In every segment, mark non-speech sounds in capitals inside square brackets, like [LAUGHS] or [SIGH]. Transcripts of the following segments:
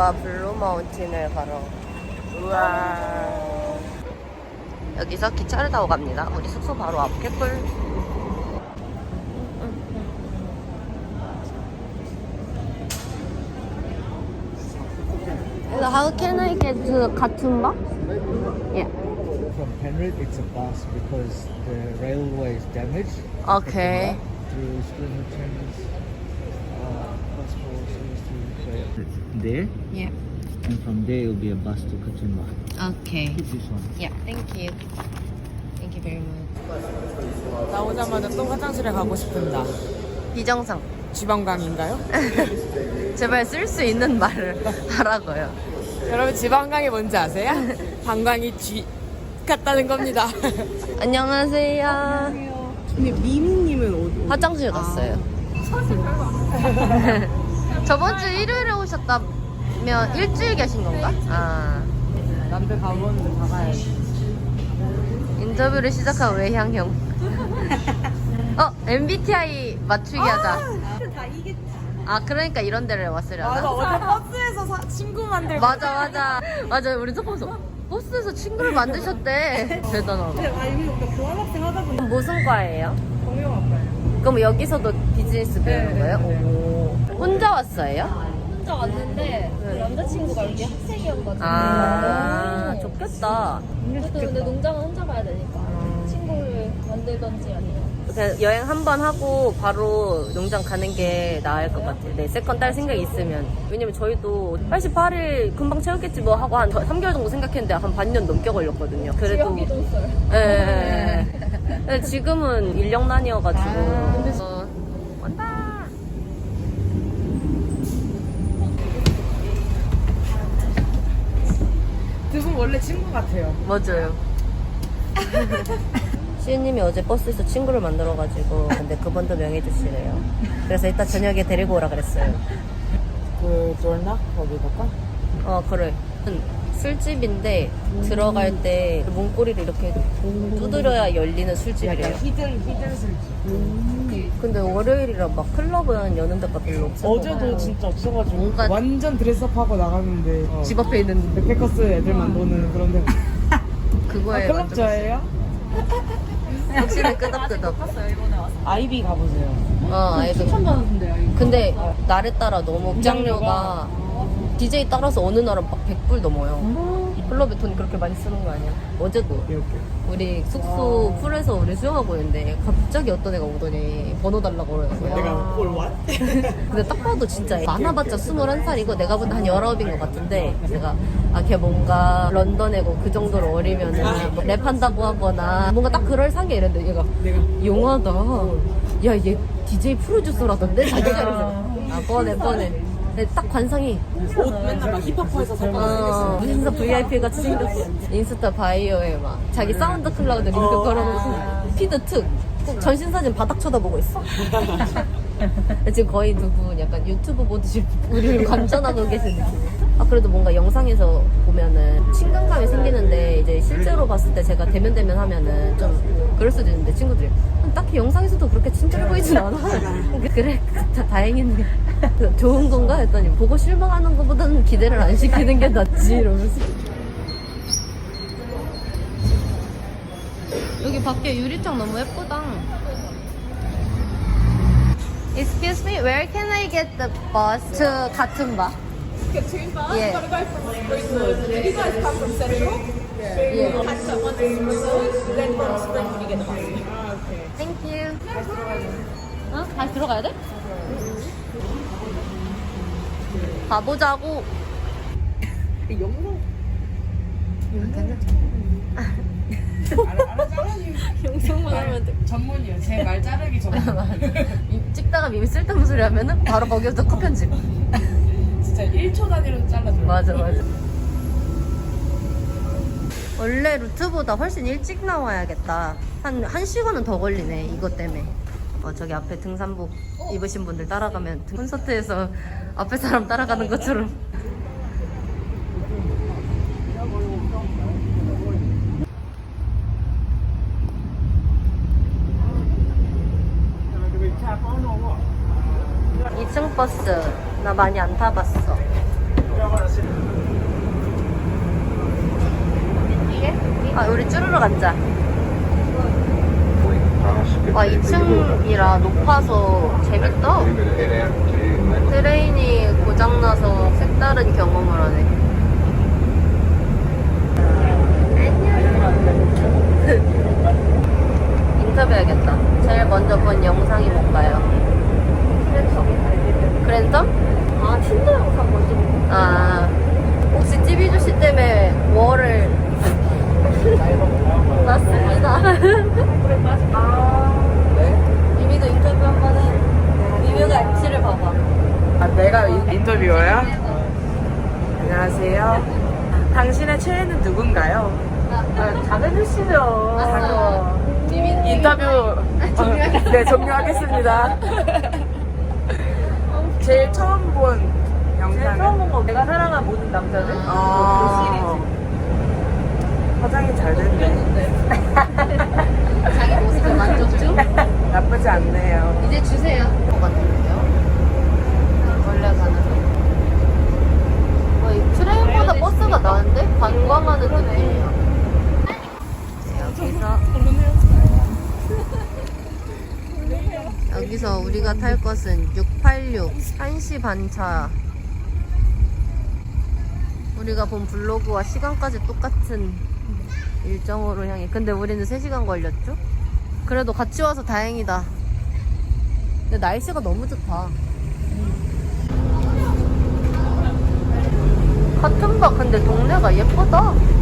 구독자님들과 블루 마운틴을 가러. 우와. 여기서 기차를 타고 갑니다. 우리 숙소 바로 앞 개꿀. How can I get to Katoomba? Yeah. From Penrith, it's a bus because the railway is damaged. Okay. Through Spring Returns, there, Yeah. and from there it'll be a bus to Katoomba. Okay. It's this one. Yeah. Thank you. Thank you very much. 나오자마자 또 화장실에 가고 싶은다. 비정상. 지방강인가요? 제발 쓸 수 있는 말을 하라고요. 여러분 지방강이 뭔지 아세요? 방광이 쥐 같다는 겁니다. 안녕하세요. 근데 미미님은 어디? 화장실 갔어요. 저번 주 일요일에 오셨다면 일주일 계신 건가? 아. 남들 가보는데 다 가야지. 인터뷰를 시작한 외향형. 어, MBTI 맞추기 하자. 아, 그러니까 이런 데를 왔으려나? 맞아 어제 버스에서 사- 친구 만들고. 맞아, 맞아. 맞아, 우리 조금서 버스에서 친구를 만드셨대. 대단하다. 아 이미 교환학생 하다 보니 무슨 과예요? 공용학과예요. 그럼 여기서도 비즈니스 배우는 네, 거예요? 오. 혼자 왔어요? 혼자 왔는데 그 남자친구가 여기 학생이어가지고 아, 좋겠다. 그래도 근데 농장은 혼자 가야 되니까 친구를 만들던지 아니면 그냥 여행 한 번 하고 바로 농장 가는 게 나을 것 같아요. 네, 세컨 딸 생각이 있으면. 왜냐면 저희도 88일 금방 채웠겠지 뭐 하고 한 3개월 정도 생각했는데 한 반년 넘게 걸렸거든요. 그래도. 지역이동 썰 예, 예, 예. 근데 지금은 인력난이어가지고. 원래 친구 같아요. 맞아요. [LAUGHS] 시은님이 어제 버스에서 친구를 만들어가지고 근데 그분도 명해주시래요. 그래서 이따 저녁에 데리고 오라 그랬어요. 그 졸나 거기 갈까? 어 그래. 술집인데 들어갈 때 문고리를 이렇게 두드려야 열리는 술집이래요. 히든 히든 술집. 근데 월요일이라 막 클럽은 여는 데가 별로 없어. 어제도 진짜 없어가지고 뭔가- 완전 드레스업하고 나갔는데 어, 집 앞에 있는 백패커스 애들만 노는 그런 데. [LAUGHS] 아, 그거에 클럽 완전 좋아해요? 확실히 끄덕끄덕. 아이비 가보세요. 어 아이들. 받았는데 아이비. 근데 날에 따라 너무 입장료가 DJ 따라서 어느 날은 막 100불 넘어요. 클럽에 돈 그렇게 많이 쓰는 거 아니야? 어제도. 우리 숙소 풀에서 우리 수영하고 있는데 갑자기 어떤 애가 오더니 번호 달라고 그러는 거야. 내가 뭘 왓? [LAUGHS] 근데 딱 봐도 진짜 많아봤자 21살이고 내가 보다 한 19인 것 같은데 제가 아 걔 뭔가 런던 애고 그 정도로 어리면은 뭐 랩한다고 하거나 뭔가 딱 그럴 상에 이랬는데 얘가 용하다. 야 얘 DJ 프로듀서라던데? 자기가 그래서. 아 뻔해 뻔해 근데 딱 관상이. 옷 맨날 막 힙합화해서 살 어, 무슨 VIP 같이 생겼어. 인스타 바이오에 막 자기 사운드 클라우드 링크 걸어놓고 피드 특꼭 전신 사진 바닥 쳐다보고 있어. [LAUGHS] 지금 거의 두 분 약간 유튜브 보듯이 우리를 관전하고 계신 느낌. 아 그래도 뭔가 영상에서 보면은 친근감이 생기는데 이제 실제로 봤을 때 제가 대면 대면 하면은 좀 그럴 수도 있는데 친구들이 딱히 영상에서도 그렇게 친절해 보이진 않아. [LAUGHS] 그래 다. 그 좋은 건가 했더니 보고 실망하는 것보다는 기대를 안 시키는 게 낫지 이러면서. 여기 밖에 유리창 너무 예쁘다. Excuse me, where can I get the bus to Katoomba? Katoomba, Yeah. you gotta go from Springwood. You guys come from Central. Yeah. That one to Springwood, then from Springwood you get the bus. Thank you. 어? 다시 들어가야 돼? 가보자고. 영상 영상만 하면 돼. 전문이에요. 제 말 자르기 전문. 이- 찍다가 밈 쓸데없는 소리 하면은 바로 거기부터 컷 편집. 진짜 1초 단위로 잘라줘요. 맞아 맞아. 원래 루트보다 훨씬 일찍 나와야겠다. 한, 한 시간은 더 걸리네, 이것 때문에. 어, 저기 앞에 등산복 입으신 분들 따라가면 등- 콘서트에서 앞에 사람 따라가는 것처럼. 2층 버스. 나 많이 안 타봤어. 아, 우리 쭈르륵 앉자. 와, 2층이라 높아서 재밌다. 트레인이 고장나서 색다른 경험을 하네. 인터뷰해야겠다. 제일 먼저 본 영상이 뭔가요? 그랜섬? 아 틴더 영상 먼저 보고 아, 혹시 찌비주씨 때문에 월을 맞습니다. 아 미미도 인터뷰 한 번 해. 미미가 MC를 봐봐. 아, 내가 인- 인터뷰어야? 안녕하세요. 당신의 최애는 누군가요? 아, 잘해주시죠. 미미 인터뷰 어, 네 종료하겠습니다. [LAUGHS] 제일 처음 본 영상. 처음 본 거. 내가 사랑한 모든 남자들. 아, 화장이 잘 됐네. 자기 모습을 만족 중? [LAUGHS] 나쁘지 않네요. 이제 주세요. 것 같은데요? 원래 가는. 어, 이 트레인보다 버스가 나은데? 관광하는 느낌이야. 여기서. [LAUGHS] 여기서 우리가 탈 것은 686 1시 반차. 우리가 본 블로그와 시간까지 똑같은 일정으로 향해. 근데 우리는 3시간 걸렸죠? 그래도 같이 와서 다행이다. 근데 날씨가 너무 좋다. 카툰바 근데 동네가 예쁘다.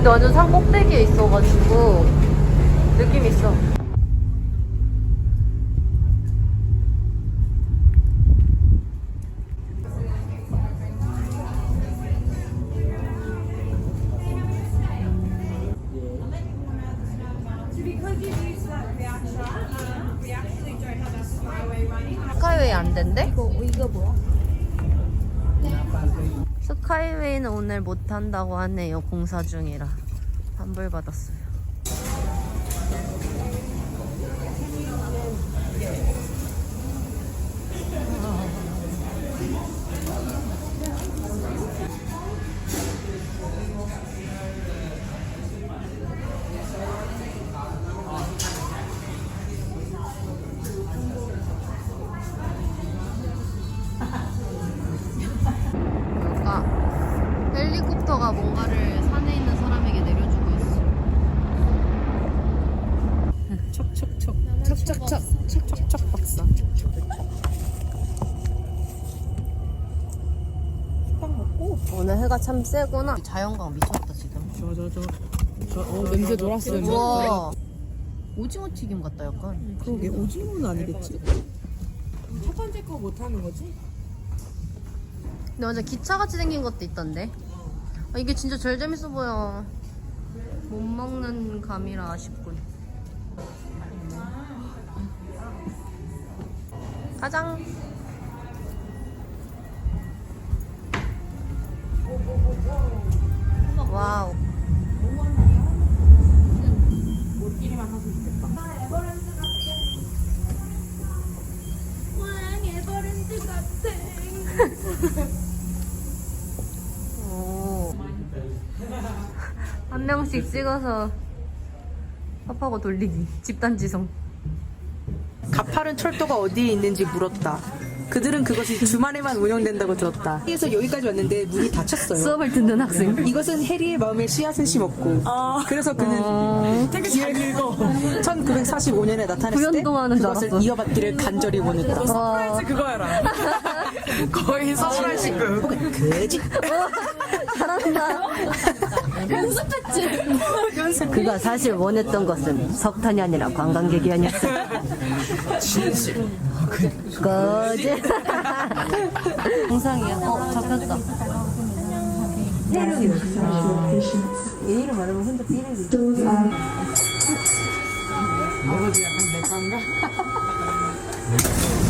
근데 완전 산 꼭대기에 있어가지고 느낌 있어. 오늘 못 탄다고 하네요. 공사 중이라 환불 받았어요. 참 세구나. 자연광 미쳤다 지금. 저저 저. 저 어, 냄새 돌았어. 우와. 오징어 튀김 같다 약간. 그러게 오징어는 아니겠지? 첫 번째 거 못하는 거지? 근데 완전 기차같이 생긴 것도 있던데. 아, 이게 진짜 제일 재밌어 보여. 못 먹는 감이라 아쉽군. 가장. 와우. 오. 한 명씩 찍어서 팝하고 돌리기. 집단 지성. 가파른 철도가 어디에 있는지 물었다. 그들은 그것이 주말에만 운영된다고 들었다. 그래서 여기까지 왔는데 문이 닫혔어요. 수업을 듣는 학생. 이것은 해리의 마음에 씨앗을 심었고, 그래서 그는 어, 되게 잘 읽어. 1945년에 나타났을 때 그것을 알았어. 이어받기를 간절히 원했다. 와. 그거야라. [LAUGHS] 거의 서울한 시급. 그지? [LAUGHS] 잘한다. 연습했지. 그가 사실 원했던 것은 석탄이 아니라 관광객이 아니었어. 진실. 거짓. 정상이야. 어, 잡혔다. 야, [LAUGHS]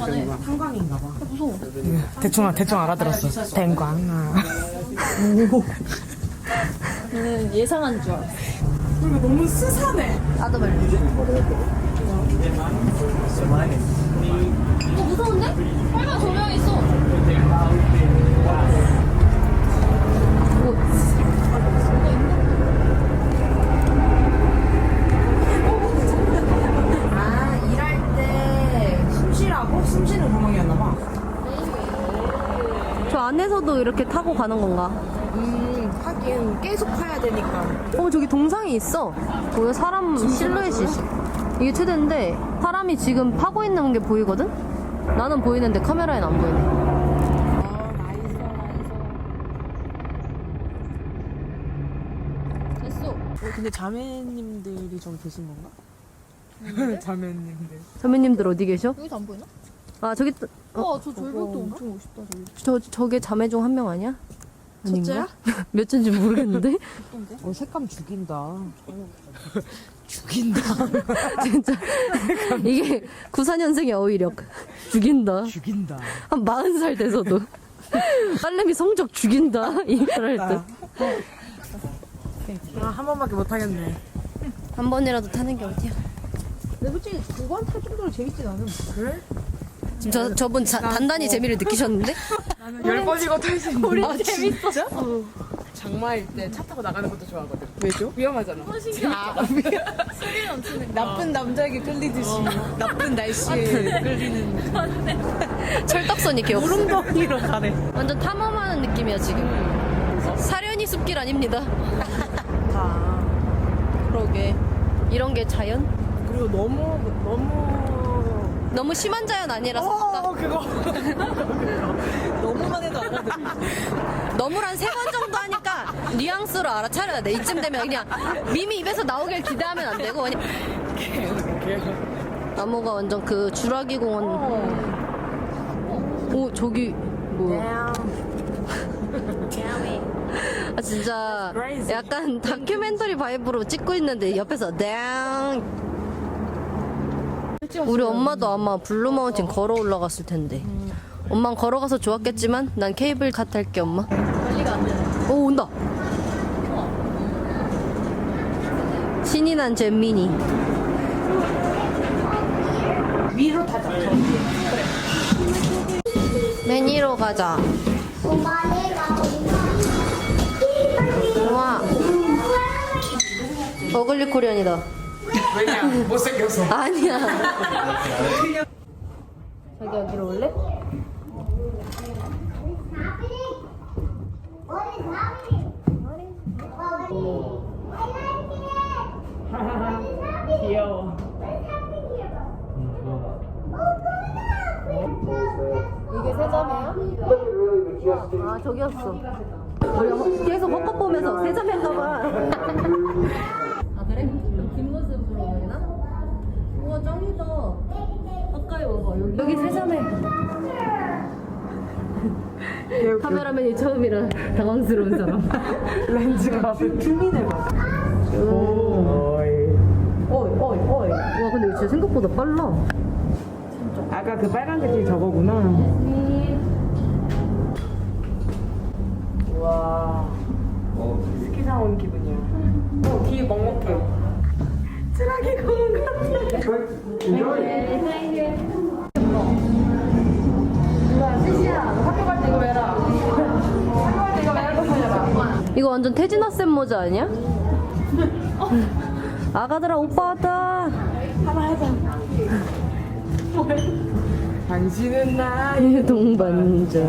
가네. 탄광인가 봐. 무서워. 대충 대충 알아들었어. 댕광아. 나는 예상한 줄 알았어. 그리고 너무 스산해. 나도 말려. 어, 무서운데? 빨간 조명 있어. 아 일할 때 숨쉬라고? 숨쉬는 구멍이었나 봐. 저 안에서도 이렇게 타고 가는 건가? 음 하긴 계속 파야 되니까. 어 저기 동상이 있어. 보여 사람 실루엣이 있어. 이게 최대인데 사람이 지금 파고 있는 게 보이거든? 나는 보이는데 카메라엔 안 보이네. 됐어. 근데 자매님들이 좀 계신 건가? [LAUGHS] 자매님들. 자매님들 어디 계셔? 여기도 안 보이나? 아 저기 또- 와, 저 절벽도 엄청 멋있다, 저기. 저 저게 자매 중 한 명 아니야? 첫째야? [LAUGHS] 몇 째인지 모르겠는데 어 색감 죽인다. [LAUGHS] 죽인다. [LAUGHS] 진짜 이게 94년생의 어휘력 죽인다 죽인다. 한 40살 돼서도 딸내미 성적 죽인다 이말 할때한 아한 번밖에 못 하겠네. 번이라도 타는 게 어디야 근데 솔직히 그거 한탈 정도로 재밌진 않음. 그래? 지금 저, 저분 자- 단단히 재미를 느끼셨는데 열 번이고 탈수 있는. 우리 재밌어? 진짜? 장마일 때 차 타고 나가는 것도 좋아하거든. 왜죠? 위험하잖아. 아, [LAUGHS] 나쁜 남자에게 끌리듯이 나쁜 날씨에 끌리는 철떡선이 귀엽어 구름덩이로 가네. 완전 탐험하는 느낌이야 지금 사려니 숲길 아닙니다 그러게 이런 게 자연? 그리고 너무 너무 너무 심한 자연 아니라서 어 그거. [LAUGHS] 너무만 해도 알아들. 너무 한세번 정도 하니까 뉘앙스로 알아차려야 돼. 이쯤 되면 그냥 밈이 입에서 나오길 기대하면 안 되고 그냥. 나무가 완전 그 주라기 공원. 오 저기 뭐야? 아 진짜 약간 다큐멘터리 바이브로 찍고 있는데 옆에서 땡 우리 엄마도 아마 블루마운틴 걸어 올라갔을 텐데. 엄만 걸어가서 좋았겠지만 난 케이블 카 탈게 엄마. 관리가 안 되네. 오 온다. 신이 난 잼민이. 위로 타자. 매니로 가자. 와 어글리 코리안이다 왜냐 못생겨서. 아니야 자기 여기로 올래? 귀여워. 이게 세자매야? 아 저기였어 우리 계속 헛것 보면서 세자매인가봐 아 그래? 그럼 뒷모습으로 보이나? 짱이다 가까이 와봐 여기 여기 세자매 카메라맨이 처음이라 당황스러운 사람 렌즈가 큐민해 봐. 어이 어이 어이. 와 근데 이거 진짜 생각보다 빨라 아까 그 빨간색이 저거구나. 와. 스키장 온 기분이야. 이거 완전 태진아 쌤 모자 아니야? 아가들아 오빠 왔다. 당신은 나의 동반자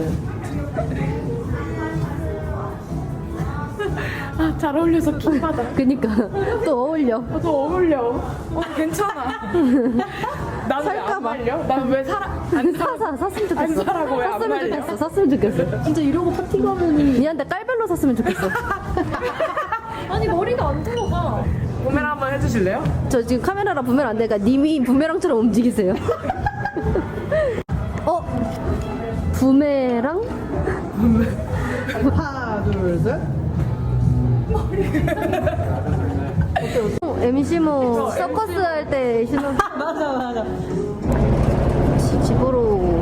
아, 잘 어울려서 킹 받아. 그니까 또 어울려 더 어울려. 어, 괜찮아. 난왜안 말려? 난 왜 살아? 안 사. 사사 샀으면 좋겠어 안 사라고 왜안 샀으면 말려? 좋겠어 샀으면 좋겠어 진짜 이러고 파티 가면은 니한테 깔별로 샀으면 좋겠어 [LAUGHS] 아니, 머리가 안 들어가. 보면 한번 해주실래요? 저 지금 카메라라 부메랑 안 되니까 님이 부메랑처럼 움직이세요 [LAUGHS] 어? 부메랑? 하나, 둘, 셋. MC모 [LAUGHS] 서커스 할 때 신호 [LAUGHS] 아, 맞아 맞아. 지- 집으로.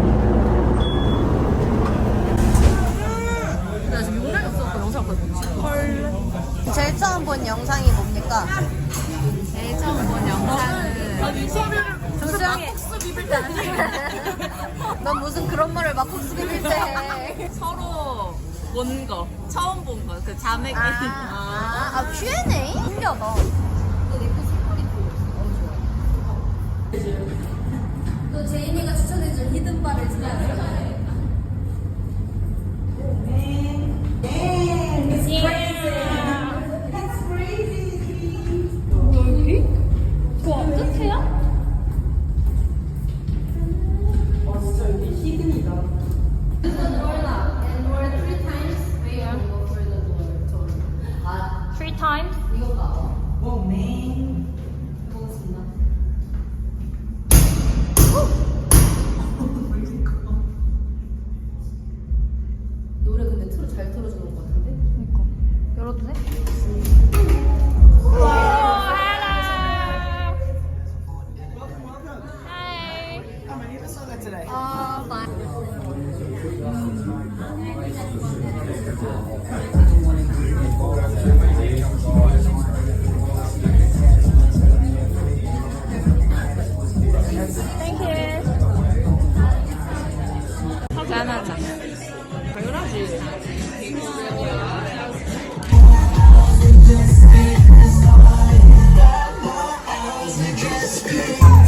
제일 처음 본 영상이 뭡니까? 제일 처음 본 영상은 조수영이 막국수 비빌 때 아니에요 [LAUGHS] 넌 무슨 그런 말을 막국수 비빌 때 해. 서로 뭔거. 처음 본 거, 그 자매끼리. [LAUGHS] 아, 아, Q&A? 신기하다. 또 제인이가 추천해준 히든바를 지나 you just